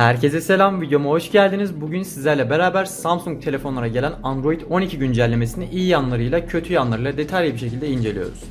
Herkese selam videoma hoş geldiniz. Bugün sizlerle beraber Samsung telefonlara gelen Android 12 güncellemesini iyi yanlarıyla kötü yanlarıyla detaylı bir şekilde inceliyoruz.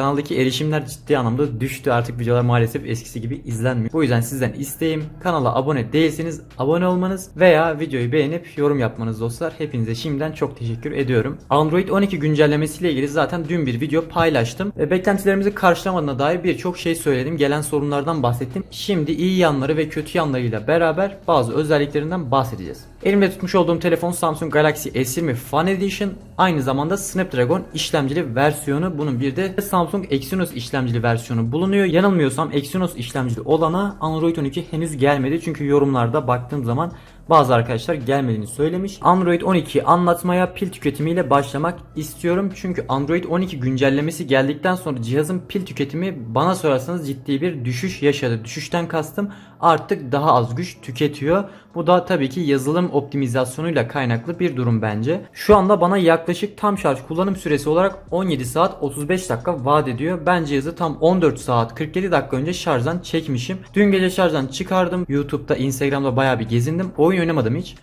Kanaldaki erişimler ciddi anlamda düştü artık videolar maalesef eskisi gibi izlenmiyor. Bu yüzden sizden isteğim kanala abone değilseniz abone olmanız veya videoyu beğenip yorum yapmanız dostlar. Hepinize şimdiden çok teşekkür ediyorum. Android 12 güncellemesiyle ilgili zaten dün bir video paylaştım. Ve beklentilerimizi karşılamadığına dair birçok şey söyledim. Gelen sorunlardan bahsettim. Şimdi iyi yanları ve kötü yanlarıyla beraber bazı özelliklerinden bahsedeceğiz. Elimde tutmuş olduğum telefon Samsung Galaxy S20 Fan Edition. Aynı zamanda Snapdragon işlemcili versiyonu. Bunun bir de Samsung Exynos işlemcili versiyonu bulunuyor. Yanılmıyorsam Exynos işlemcili olana Android 12 henüz gelmedi. Çünkü yorumlarda baktığım zaman bazı arkadaşlar gelmediğini söylemiş. Android 12 anlatmaya pil tüketimiyle başlamak istiyorum. Çünkü Android 12 güncellemesi geldikten sonra cihazın pil tüketimi bana sorarsanız ciddi bir düşüş yaşadı. Düşüşten kastım artık daha az güç tüketiyor. Bu da tabii ki yazılım optimizasyonuyla kaynaklı bir durum bence. Şu anda bana yaklaşık tam şarj kullanım süresi olarak 17 saat 35 dakika vaat ediyor. Ben cihazı tam 14 saat 47 dakika önce şarjdan çekmişim. Dün gece şarjdan çıkardım. YouTube'da, Instagram'da bayağı bir gezindim. Oyun oynamadım hiç.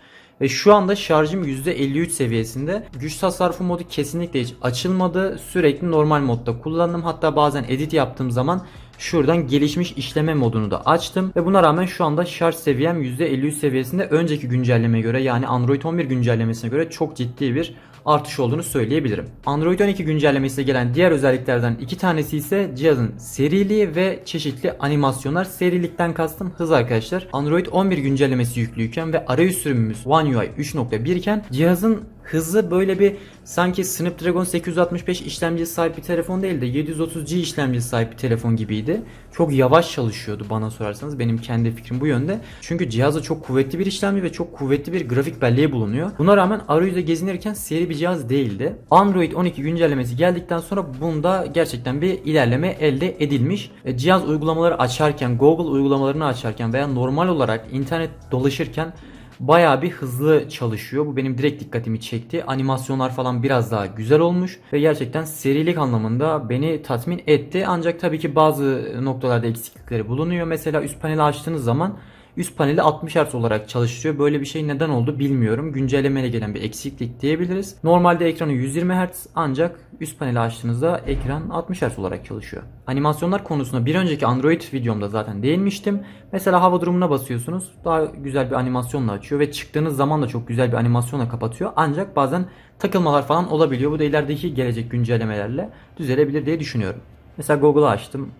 Ve şu anda şarjım %53 seviyesinde. Güç tasarrufu modu kesinlikle hiç açılmadı. Sürekli normal modda kullandım. Hatta bazen edit yaptığım zaman şuradan gelişmiş işleme modunu da açtım. Ve buna rağmen şu anda şarj seviyem %53 seviyesinde. Önceki güncellemeye göre yani Android 11 güncellemesine göre çok ciddi bir artış olduğunu söyleyebilirim. Android 12 güncellemesiyle gelen diğer özelliklerden iki tanesi ise cihazın seriliği ve çeşitli animasyonlar. Serilikten kastım hız arkadaşlar. Android 11 güncellemesi yüklüyken ve arayüz sürümümüz One UI 3.1 iken cihazın hızı böyle bir sanki Snapdragon 865 işlemcisi sahip bir telefon değil de 730G işlemcisi sahip bir telefon gibiydi. Çok yavaş çalışıyordu bana sorarsanız. Benim kendi fikrim bu yönde. Çünkü cihazda çok kuvvetli bir işlemci ve çok kuvvetli bir grafik belleği bulunuyor. Buna rağmen arayüzde gezinirken seri bir cihaz değildi. Android 12 güncellemesi geldikten sonra bunda gerçekten bir ilerleme elde edilmiş. E, Cihaz uygulamaları açarken, Google uygulamalarını açarken veya normal olarak internet dolaşırken Bayağı bir hızlı çalışıyor. Bu benim direkt dikkatimi çekti. Animasyonlar falan biraz daha güzel olmuş ve gerçekten serilik anlamında beni tatmin etti. Ancak tabii ki bazı noktalarda eksiklikleri bulunuyor. Mesela üst paneli açtığınız zaman üst paneli 60 Hz olarak çalışıyor. Böyle bir şey neden oldu bilmiyorum. Güncellemeyle gelen bir eksiklik diyebiliriz. Normalde ekranı 120 Hz ancak üst paneli açtığınızda ekran 60 Hz olarak çalışıyor. Animasyonlar konusunda bir önceki Android videomda zaten değinmiştim. Mesela hava durumuna basıyorsunuz. Daha güzel bir animasyonla açıyor ve çıktığınız zaman da çok güzel bir animasyonla kapatıyor. Ancak bazen takılmalar falan olabiliyor. Bu da ilerideki gelecek güncellemelerle düzelebilir diye düşünüyorum. Mesela Google'ı açtım.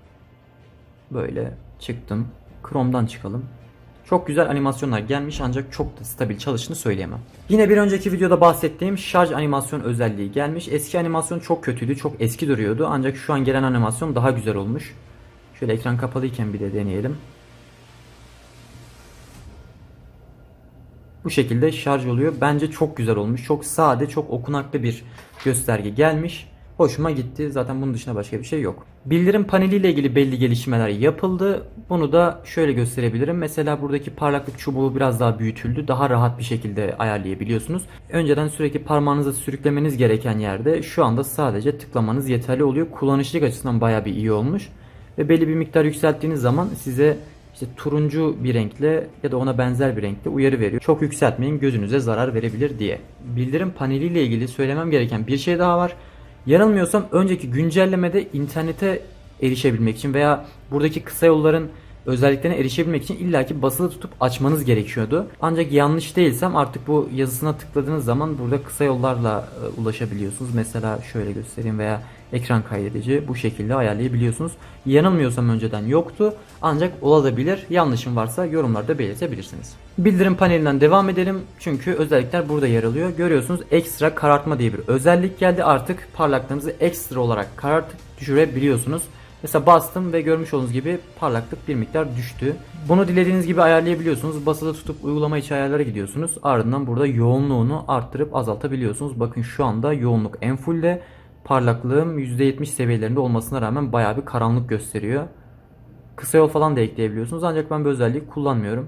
Böyle çıktım. Chrome'dan çıkalım. Çok güzel animasyonlar gelmiş ancak çok da stabil çalıştığını söyleyemem. Yine bir önceki videoda bahsettiğim şarj animasyon özelliği gelmiş. Eski animasyon çok kötüydü, çok eski duruyordu ancak şu an gelen animasyon daha güzel olmuş. Şöyle ekran kapalıyken bir de deneyelim. Bu şekilde şarj oluyor. Bence çok güzel olmuş. Çok sade, çok okunaklı bir gösterge gelmiş. Hoşuma gitti. Zaten bunun dışında başka bir şey yok. Bildirim paneliyle ilgili belli gelişmeler yapıldı. Bunu da şöyle gösterebilirim. Mesela buradaki parlaklık çubuğu biraz daha büyütüldü. Daha rahat bir şekilde ayarlayabiliyorsunuz. Önceden sürekli parmağınızı sürüklemeniz gereken yerde şu anda sadece tıklamanız yeterli oluyor. Kullanışlık açısından bayağı bir iyi olmuş. Ve belli bir miktar yükselttiğiniz zaman size işte turuncu bir renkle ya da ona benzer bir renkle uyarı veriyor. Çok yükseltmeyin gözünüze zarar verebilir diye. Bildirim paneliyle ilgili söylemem gereken bir şey daha var. Yanılmıyorsam önceki güncellemede internete erişebilmek için veya buradaki kısa yolların özelliklerine erişebilmek için illaki basılı tutup açmanız gerekiyordu. Ancak yanlış değilsem artık bu yazısına tıkladığınız zaman burada kısa yollarla e, ulaşabiliyorsunuz. Mesela şöyle göstereyim veya ekran kaydedici bu şekilde ayarlayabiliyorsunuz. Yanılmıyorsam önceden yoktu ancak olabilir. Yanlışım varsa yorumlarda belirtebilirsiniz. Bildirim panelinden devam edelim çünkü özellikler burada yer alıyor. Görüyorsunuz ekstra karartma diye bir özellik geldi. Artık parlaklığınızı ekstra olarak karartıp düşürebiliyorsunuz. Mesela bastım ve görmüş olduğunuz gibi parlaklık bir miktar düştü. Bunu dilediğiniz gibi ayarlayabiliyorsunuz. Basılı tutup uygulama içi ayarlara gidiyorsunuz. Ardından burada yoğunluğunu arttırıp azaltabiliyorsunuz. Bakın şu anda yoğunluk en fullde. Parlaklığım %70 seviyelerinde olmasına rağmen bayağı bir karanlık gösteriyor. Kısa yol falan da ekleyebiliyorsunuz ancak ben bu özelliği kullanmıyorum.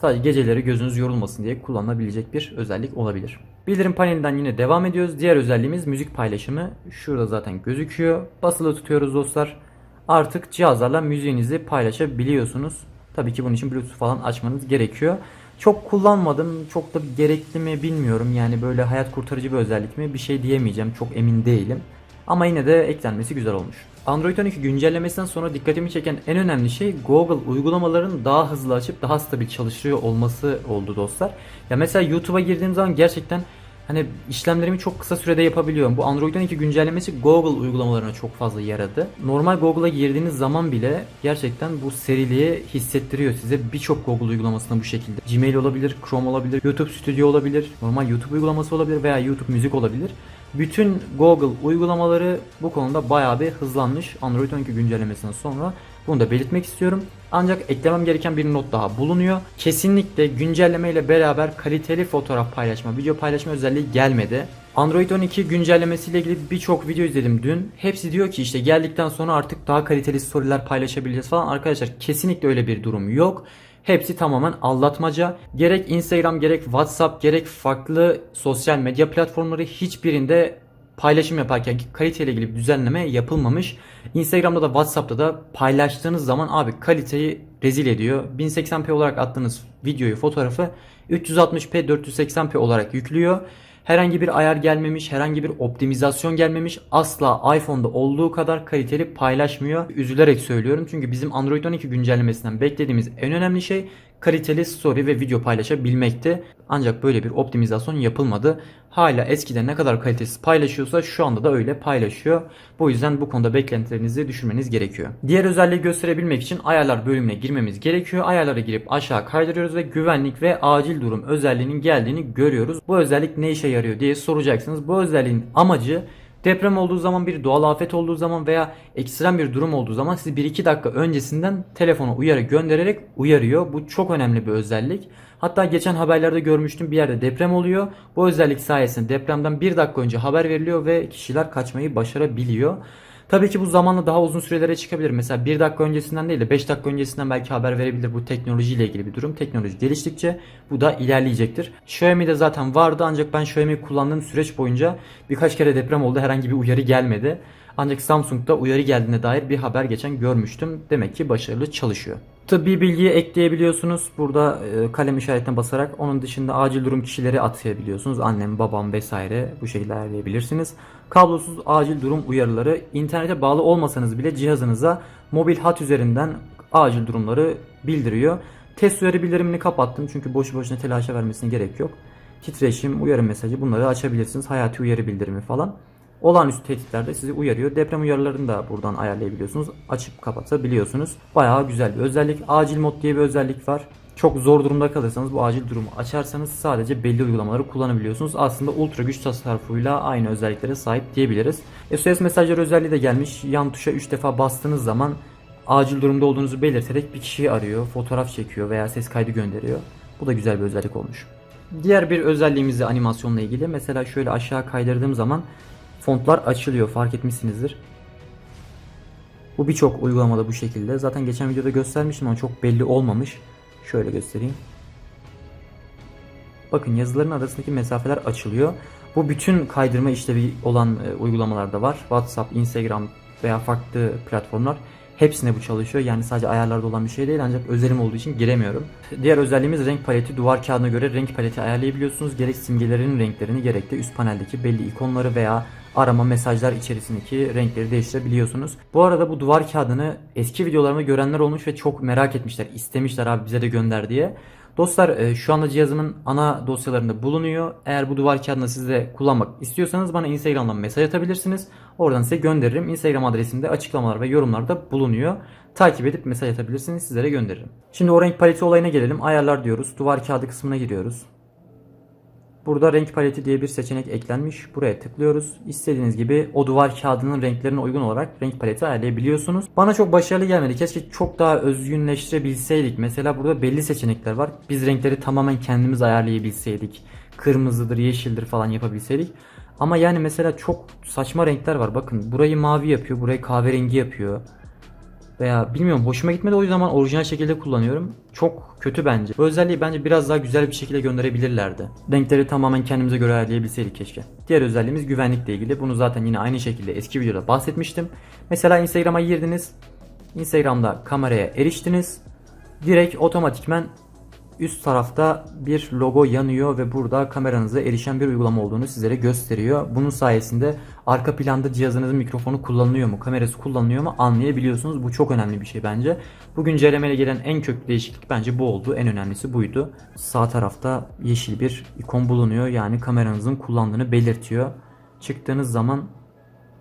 Sadece geceleri gözünüz yorulmasın diye kullanılabilecek bir özellik olabilir. Bildirim panelinden yine devam ediyoruz. Diğer özelliğimiz müzik paylaşımı. Şurada zaten gözüküyor. Basılı tutuyoruz dostlar. artık cihazlarla müziğinizi paylaşabiliyorsunuz. Tabii ki bunun için Bluetooth falan açmanız gerekiyor. Çok kullanmadım. Çok da gerekli mi bilmiyorum. Yani böyle hayat kurtarıcı bir özellik mi bir şey diyemeyeceğim. Çok emin değilim. Ama yine de eklenmesi güzel olmuş. Android 12 güncellemesinden sonra dikkatimi çeken en önemli şey Google uygulamaların daha hızlı açıp daha stabil çalışıyor olması oldu dostlar. Ya mesela YouTube'a girdiğim zaman gerçekten hani işlemlerimi çok kısa sürede yapabiliyorum. Bu Android 12 güncellemesi Google uygulamalarına çok fazla yaradı. Normal Google'a girdiğiniz zaman bile gerçekten bu seriliği hissettiriyor size. Birçok Google uygulamasında bu şekilde. Gmail olabilir, Chrome olabilir, YouTube Studio olabilir, normal YouTube uygulaması olabilir veya YouTube Müzik olabilir. Bütün Google uygulamaları bu konuda bayağı bir hızlanmış Android 12 güncellemesinden sonra. Bunu da belirtmek istiyorum. Ancak eklemem gereken bir not daha bulunuyor. Kesinlikle güncelleme ile beraber kaliteli fotoğraf paylaşma, video paylaşma özelliği gelmedi. Android 12 güncellemesiyle ilgili birçok video izledim dün. Hepsi diyor ki işte geldikten sonra artık daha kaliteli storyler paylaşabileceğiz falan. Arkadaşlar kesinlikle öyle bir durum yok. Hepsi tamamen aldatmaca. Gerek Instagram gerek WhatsApp gerek farklı sosyal medya platformları hiçbirinde paylaşım yaparken kaliteyle ilgili bir düzenleme yapılmamış. Instagram'da da WhatsApp'ta da paylaştığınız zaman abi kaliteyi rezil ediyor. 1080p olarak attığınız videoyu, fotoğrafı 360p 480p olarak yüklüyor. Herhangi bir ayar gelmemiş, herhangi bir optimizasyon gelmemiş. Asla iPhone'da olduğu kadar kaliteli paylaşmıyor. Üzülerek söylüyorum çünkü bizim Android 12 güncellemesinden beklediğimiz en önemli şey kaliteli story ve video paylaşabilmekti. Ancak böyle bir optimizasyon yapılmadı. Hala eskiden ne kadar kalitesiz paylaşıyorsa şu anda da öyle paylaşıyor. Bu yüzden bu konuda beklentilerinizi düşürmeniz gerekiyor. Diğer özelliği gösterebilmek için ayarlar bölümüne girmemiz gerekiyor. Ayarlara girip aşağı kaydırıyoruz ve güvenlik ve acil durum özelliğinin geldiğini görüyoruz. Bu özellik ne işe yarıyor diye soracaksınız. Bu özelliğin amacı Deprem olduğu zaman bir doğal afet olduğu zaman veya ekstrem bir durum olduğu zaman sizi 1-2 dakika öncesinden telefona uyarı göndererek uyarıyor. Bu çok önemli bir özellik. Hatta geçen haberlerde görmüştüm bir yerde deprem oluyor. Bu özellik sayesinde depremden 1 dakika önce haber veriliyor ve kişiler kaçmayı başarabiliyor. Tabii ki bu zamanla daha uzun sürelere çıkabilir. Mesela 1 dakika öncesinden değil de 5 dakika öncesinden belki haber verebilir. Bu teknolojiyle ilgili bir durum. Teknoloji geliştikçe bu da ilerleyecektir. Xiaomi'de zaten vardı ancak ben Xiaomi kullandığım süreç boyunca birkaç kere deprem oldu. Herhangi bir uyarı gelmedi. Ancak Samsung'da uyarı geldiğine dair bir haber geçen görmüştüm. Demek ki başarılı çalışıyor. Tıbbi bilgiyi ekleyebiliyorsunuz. Burada e, kalem işaretine basarak onun dışında acil durum kişileri atayabiliyorsunuz. Annem, babam vesaire bu şekilde ayarlayabilirsiniz. Kablosuz acil durum uyarıları internete bağlı olmasanız bile cihazınıza mobil hat üzerinden acil durumları bildiriyor. Test uyarı bildirimini kapattım çünkü boşu boşuna telaşa vermesine gerek yok. Titreşim, uyarı mesajı bunları açabilirsiniz. Hayati uyarı bildirimi falan. Olağanüstü tehditlerde sizi uyarıyor. Deprem uyarılarını da buradan ayarlayabiliyorsunuz. Açıp kapatabiliyorsunuz. Bayağı güzel bir özellik. Acil mod diye bir özellik var. Çok zor durumda kalırsanız bu acil durumu açarsanız sadece belli uygulamaları kullanabiliyorsunuz. Aslında ultra güç tasarrufuyla aynı özelliklere sahip diyebiliriz. SOS mesajları özelliği de gelmiş. Yan tuşa 3 defa bastığınız zaman acil durumda olduğunuzu belirterek bir kişiyi arıyor, fotoğraf çekiyor veya ses kaydı gönderiyor. Bu da güzel bir özellik olmuş. Diğer bir özelliğimiz de animasyonla ilgili. Mesela şöyle aşağı kaydırdığım zaman fontlar açılıyor fark etmişsinizdir. Bu birçok uygulamada bu şekilde. Zaten geçen videoda göstermiştim ama çok belli olmamış. Şöyle göstereyim. Bakın yazıların arasındaki mesafeler açılıyor. Bu bütün kaydırma işlevi olan e, uygulamalarda var. WhatsApp, Instagram veya farklı platformlar. Hepsine bu çalışıyor. Yani sadece ayarlarda olan bir şey değil ancak özelim olduğu için giremiyorum. Diğer özelliğimiz renk paleti. Duvar kağıdına göre renk paleti ayarlayabiliyorsunuz. Gerek simgelerin renklerini gerek de üst paneldeki belli ikonları veya arama mesajlar içerisindeki renkleri değiştirebiliyorsunuz. Bu arada bu duvar kağıdını eski videolarımda görenler olmuş ve çok merak etmişler. istemişler abi bize de gönder diye. Dostlar e, şu anda cihazımın ana dosyalarında bulunuyor. Eğer bu duvar kağıdını siz de kullanmak istiyorsanız bana Instagram'dan mesaj atabilirsiniz. Oradan size gönderirim. Instagram adresimde açıklamalar ve yorumlarda bulunuyor. Takip edip mesaj atabilirsiniz sizlere gönderirim. Şimdi o renk paleti olayına gelelim. Ayarlar diyoruz. Duvar kağıdı kısmına giriyoruz. Burada renk paleti diye bir seçenek eklenmiş. Buraya tıklıyoruz. İstediğiniz gibi o duvar kağıdının renklerine uygun olarak renk paleti ayarlayabiliyorsunuz. Bana çok başarılı gelmedi. Keşke çok daha özgünleştirebilseydik. Mesela burada belli seçenekler var. Biz renkleri tamamen kendimiz ayarlayabilseydik. Kırmızıdır, yeşildir falan yapabilseydik. Ama yani mesela çok saçma renkler var. Bakın burayı mavi yapıyor, burayı kahverengi yapıyor. Veya bilmiyorum hoşuma gitmedi o yüzden ben orijinal şekilde kullanıyorum. Çok kötü bence. Bu özelliği bence biraz daha güzel bir şekilde gönderebilirlerdi. Renkleri tamamen kendimize göre ayarlayabilseydik keşke. Diğer özelliğimiz güvenlikle ilgili. Bunu zaten yine aynı şekilde eski videoda bahsetmiştim. Mesela Instagram'a girdiniz. Instagram'da kameraya eriştiniz. Direkt otomatikmen üst tarafta bir logo yanıyor ve burada kameranıza erişen bir uygulama olduğunu sizlere gösteriyor. Bunun sayesinde arka planda cihazınızın mikrofonu kullanılıyor mu, kamerası kullanılıyor mu anlayabiliyorsunuz. Bu çok önemli bir şey bence. Bu güncellemeyle gelen en köklü değişiklik bence bu oldu. En önemlisi buydu. Sağ tarafta yeşil bir ikon bulunuyor. Yani kameranızın kullandığını belirtiyor. Çıktığınız zaman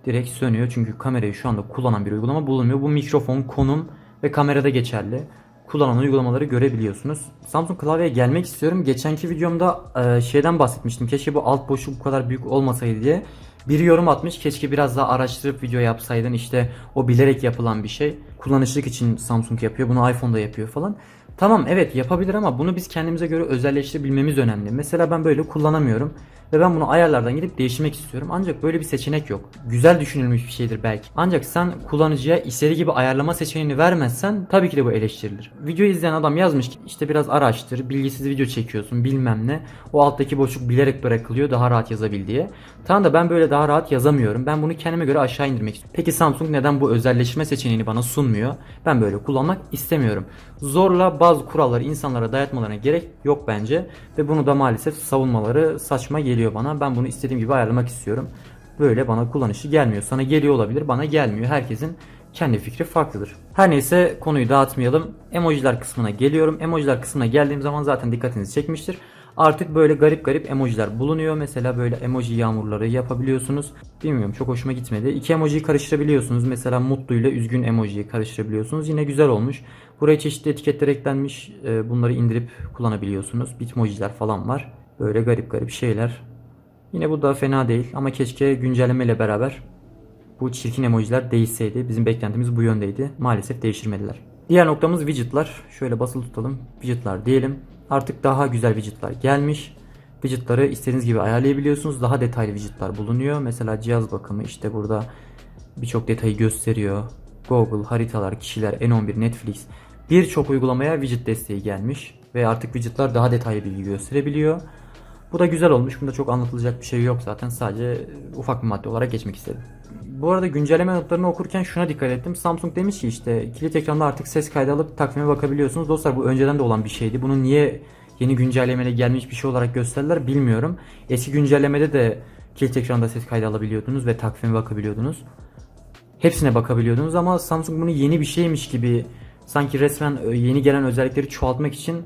direkt sönüyor. Çünkü kamerayı şu anda kullanan bir uygulama bulunmuyor. Bu mikrofon, konum ve kamerada geçerli. Kullanan uygulamaları görebiliyorsunuz. Samsung klavyeye gelmek istiyorum. Geçenki videomda e, şeyden bahsetmiştim. Keşke bu alt boşluk bu kadar büyük olmasaydı diye. Biri yorum atmış. Keşke biraz daha araştırıp video yapsaydın. İşte o bilerek yapılan bir şey. Kullanışlık için Samsung yapıyor. Bunu iPhone'da yapıyor falan. Tamam evet yapabilir ama bunu biz kendimize göre özelleştirebilmemiz önemli. Mesela ben böyle kullanamıyorum ve ben bunu ayarlardan gidip değiştirmek istiyorum. Ancak böyle bir seçenek yok. Güzel düşünülmüş bir şeydir belki. Ancak sen kullanıcıya istediği gibi ayarlama seçeneğini vermezsen tabii ki de bu eleştirilir. Videoyu izleyen adam yazmış ki işte biraz araştır, bilgisiz video çekiyorsun bilmem ne. O alttaki boşluk bilerek bırakılıyor daha rahat yazabil diye. Tamam da ben böyle daha rahat yazamıyorum. Ben bunu kendime göre aşağı indirmek istiyorum. Peki Samsung neden bu özelleştirme seçeneğini bana sunmuyor? Ben böyle kullanmak istemiyorum. Zorla bazı kuralları insanlara dayatmalarına gerek yok bence. Ve bunu da maalesef savunmaları saçma geliyor bana. Ben bunu istediğim gibi ayarlamak istiyorum. Böyle bana kullanışı gelmiyor. Sana geliyor olabilir bana gelmiyor. Herkesin kendi fikri farklıdır. Her neyse konuyu dağıtmayalım. Emojiler kısmına geliyorum. Emojiler kısmına geldiğim zaman zaten dikkatinizi çekmiştir. Artık böyle garip garip emojiler bulunuyor. Mesela böyle emoji yağmurları yapabiliyorsunuz. Bilmiyorum çok hoşuma gitmedi. İki emojiyi karıştırabiliyorsunuz. Mesela mutlu ile üzgün emojiyi karıştırabiliyorsunuz. Yine güzel olmuş. Buraya çeşitli etiketler eklenmiş. Ee, Bunları indirip kullanabiliyorsunuz. Bitmojiler falan var. Böyle garip garip şeyler. Yine bu da fena değil ama keşke güncelleme ile beraber bu çirkin emojiler değişseydi. Bizim beklentimiz bu yöndeydi. Maalesef değiştirmediler. Diğer noktamız widgetlar. Şöyle basılı tutalım. Widgetlar diyelim. Artık daha güzel widgetlar gelmiş. Widgetları istediğiniz gibi ayarlayabiliyorsunuz. Daha detaylı widgetlar bulunuyor. Mesela cihaz bakımı işte burada birçok detayı gösteriyor. Google, haritalar, kişiler, N11, Netflix birçok uygulamaya widget desteği gelmiş. Ve artık widgetlar daha detaylı bilgi gösterebiliyor. Bu da güzel olmuş. Bunda çok anlatılacak bir şey yok zaten. Sadece ufak bir madde olarak geçmek istedim. Bu arada güncelleme notlarını okurken şuna dikkat ettim. Samsung demiş ki işte kilit ekranda artık ses kaydı alıp takvime bakabiliyorsunuz. Dostlar bu önceden de olan bir şeydi. Bunu niye yeni güncellemeyle gelmiş bir şey olarak gösterdiler bilmiyorum. Eski güncellemede de kilit ekranda ses kaydı alabiliyordunuz ve takvime bakabiliyordunuz. Hepsine bakabiliyordunuz ama Samsung bunu yeni bir şeymiş gibi sanki resmen e, yeni gelen özellikleri çoğaltmak için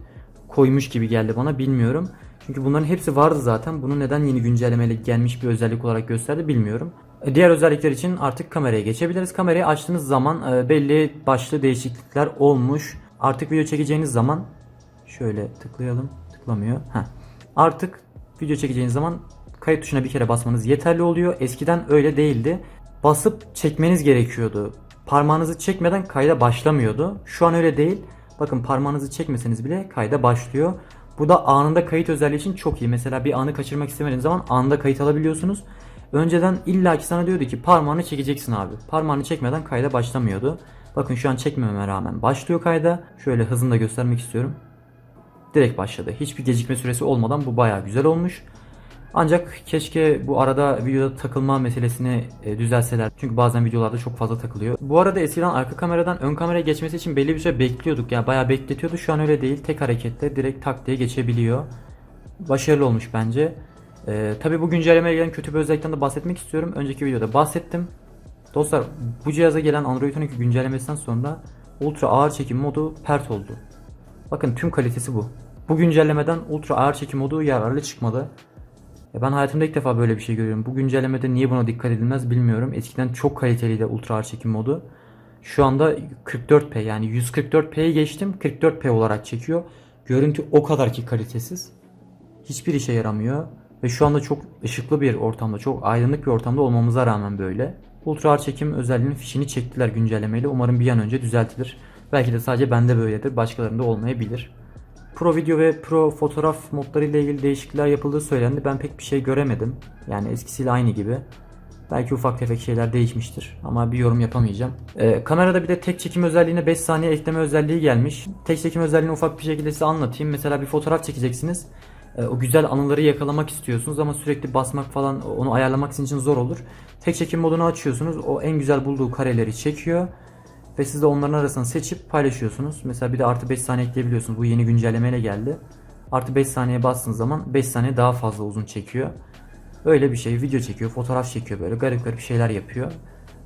koymuş gibi geldi bana bilmiyorum. Çünkü bunların hepsi vardı zaten. Bunu neden yeni güncellemeyle gelmiş bir özellik olarak gösterdi bilmiyorum. E, Diğer özellikler için artık kameraya geçebiliriz. Kamerayı açtığınız zaman e, belli başlı değişiklikler olmuş. Artık video çekeceğiniz zaman şöyle tıklayalım. Tıklamıyor. Heh. Artık video çekeceğiniz zaman kayıt tuşuna bir kere basmanız yeterli oluyor. Eskiden öyle değildi. Basıp çekmeniz gerekiyordu. Parmağınızı çekmeden kayda başlamıyordu. Şu an öyle değil. Bakın parmağınızı çekmeseniz bile kayda başlıyor. Bu da anında kayıt özelliği için çok iyi. Mesela bir anı kaçırmak istemediğiniz zaman anında kayıt alabiliyorsunuz. Önceden illaki sana diyordu ki parmağını çekeceksin abi. Parmağını çekmeden kayda başlamıyordu. Bakın şu an çekmememe rağmen başlıyor kayda. Şöyle hızını da göstermek istiyorum. Direkt başladı. Hiçbir gecikme süresi olmadan bu baya güzel olmuş. Ancak keşke bu arada videoda takılma meselesini e, düzelseler. Çünkü bazen videolarda çok fazla takılıyor. Bu arada eskiden arka kameradan ön kameraya geçmesi için belli bir süre bekliyorduk. Yani bayağı bekletiyordu. Şu an öyle değil. Tek harekette direkt tak diye geçebiliyor. Başarılı olmuş bence. Ee, Tabi bu güncellemeye gelen kötü bir özellikten de bahsetmek istiyorum. Önceki videoda bahsettim. Dostlar bu cihaza gelen Android 12 güncellemesinden sonra ultra ağır çekim modu pert oldu. Bakın tüm kalitesi bu. Bu güncellemeden ultra ağır çekim modu yararlı çıkmadı. Ya ben hayatımda ilk defa böyle bir şey görüyorum. Bu güncellemede niye buna dikkat edilmez bilmiyorum. Eskiden çok kaliteliydi ultra ağır çekim modu. Şu anda 44p yani 144p'yi geçtim 44p olarak çekiyor. Görüntü o kadar ki kalitesiz. Hiçbir işe yaramıyor. Ve şu anda çok ışıklı bir ortamda, çok aydınlık bir ortamda olmamıza rağmen böyle. Ultra ağır çekim özelliğinin fişini çektiler güncellemeyle. Umarım bir an önce düzeltilir. Belki de sadece bende böyledir. Başkalarında olmayabilir. Pro video ve pro fotoğraf modları ile ilgili değişiklikler yapıldığı söylendi. Ben pek bir şey göremedim. Yani eskisiyle aynı gibi. Belki ufak tefek şeyler değişmiştir ama bir yorum yapamayacağım. Ee, kamerada bir de tek çekim özelliğine 5 saniye ekleme özelliği gelmiş. Tek çekim özelliğini ufak bir şekilde size anlatayım. Mesela bir fotoğraf çekeceksiniz. Ee, o güzel anıları yakalamak istiyorsunuz ama sürekli basmak falan onu ayarlamak sizin için zor olur. Tek çekim modunu açıyorsunuz. O en güzel bulduğu kareleri çekiyor. Ve siz de onların arasını seçip paylaşıyorsunuz. Mesela bir de artı 5 saniye ekleyebiliyorsunuz. Bu yeni güncellemeyle geldi. Artı 5 saniye bastığınız zaman 5 saniye daha fazla uzun çekiyor. Öyle bir şey. Video çekiyor, fotoğraf çekiyor böyle. Garip garip şeyler yapıyor.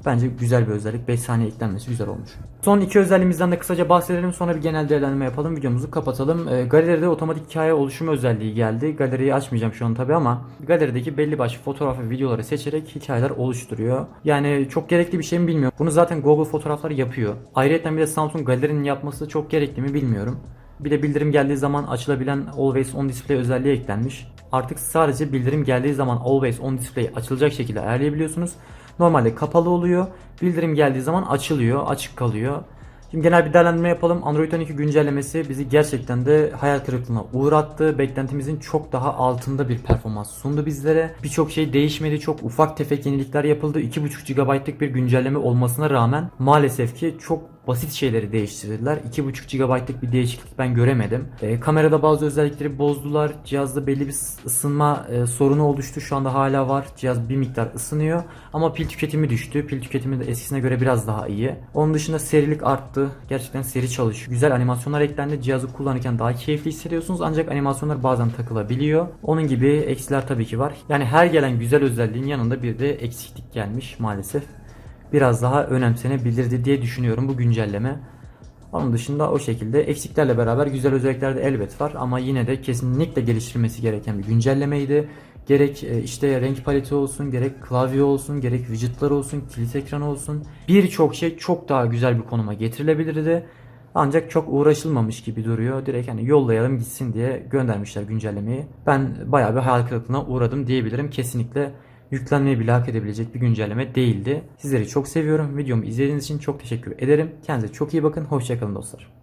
Bence güzel bir özellik. 5 saniye eklenmesi güzel olmuş. Son iki özelliğimizden de kısaca bahsedelim. Sonra bir genel değerlendirme yapalım. Videomuzu kapatalım. E, galeride otomatik hikaye oluşumu özelliği geldi. Galeriyi açmayacağım şu an tabi ama galerideki belli başlı fotoğraf ve videoları seçerek hikayeler oluşturuyor. Yani çok gerekli bir şey mi bilmiyorum. Bunu zaten Google fotoğraflar yapıyor. Ayrıca bir de Samsung galerinin yapması çok gerekli mi bilmiyorum. Bir de bildirim geldiği zaman açılabilen Always On Display özelliği eklenmiş. Artık sadece bildirim geldiği zaman Always On Display açılacak şekilde ayarlayabiliyorsunuz. Normalde kapalı oluyor. Bildirim geldiği zaman açılıyor, açık kalıyor. Şimdi genel bir değerlendirme yapalım. Android 12 güncellemesi bizi gerçekten de hayal kırıklığına uğrattı. Beklentimizin çok daha altında bir performans sundu bizlere. Birçok şey değişmedi. Çok ufak tefek yenilikler yapıldı. 2.5 GB'lık bir güncelleme olmasına rağmen maalesef ki çok basit şeyleri değiştirdiler. 2.5 GB'lık bir değişiklik ben göremedim. E, kamerada bazı özellikleri bozdular. Cihazda belli bir ısınma e, sorunu oluştu. Şu anda hala var. Cihaz bir miktar ısınıyor. Ama pil tüketimi düştü. Pil tüketimi de eskisine göre biraz daha iyi. Onun dışında serilik arttı. Gerçekten seri çalışıyor. Güzel animasyonlar eklendi. Cihazı kullanırken daha keyifli hissediyorsunuz. Ancak animasyonlar bazen takılabiliyor. Onun gibi eksiler tabii ki var. Yani her gelen güzel özelliğin yanında bir de eksiklik gelmiş maalesef biraz daha önemsenebilirdi diye düşünüyorum bu güncelleme. Onun dışında o şekilde eksiklerle beraber güzel özellikler de elbet var ama yine de kesinlikle geliştirilmesi gereken bir güncellemeydi. Gerek e, işte renk paleti olsun, gerek klavye olsun, gerek widgetler olsun, kilit ekranı olsun. Birçok şey çok daha güzel bir konuma getirilebilirdi. Ancak çok uğraşılmamış gibi duruyor. Direkt hani yollayalım gitsin diye göndermişler güncellemeyi. Ben bayağı bir hayal kırıklığına uğradım diyebilirim. Kesinlikle yüklenmeyi bile hak edebilecek bir güncelleme değildi. Sizleri çok seviyorum. Videomu izlediğiniz için çok teşekkür ederim. Kendinize çok iyi bakın. Hoşçakalın dostlar.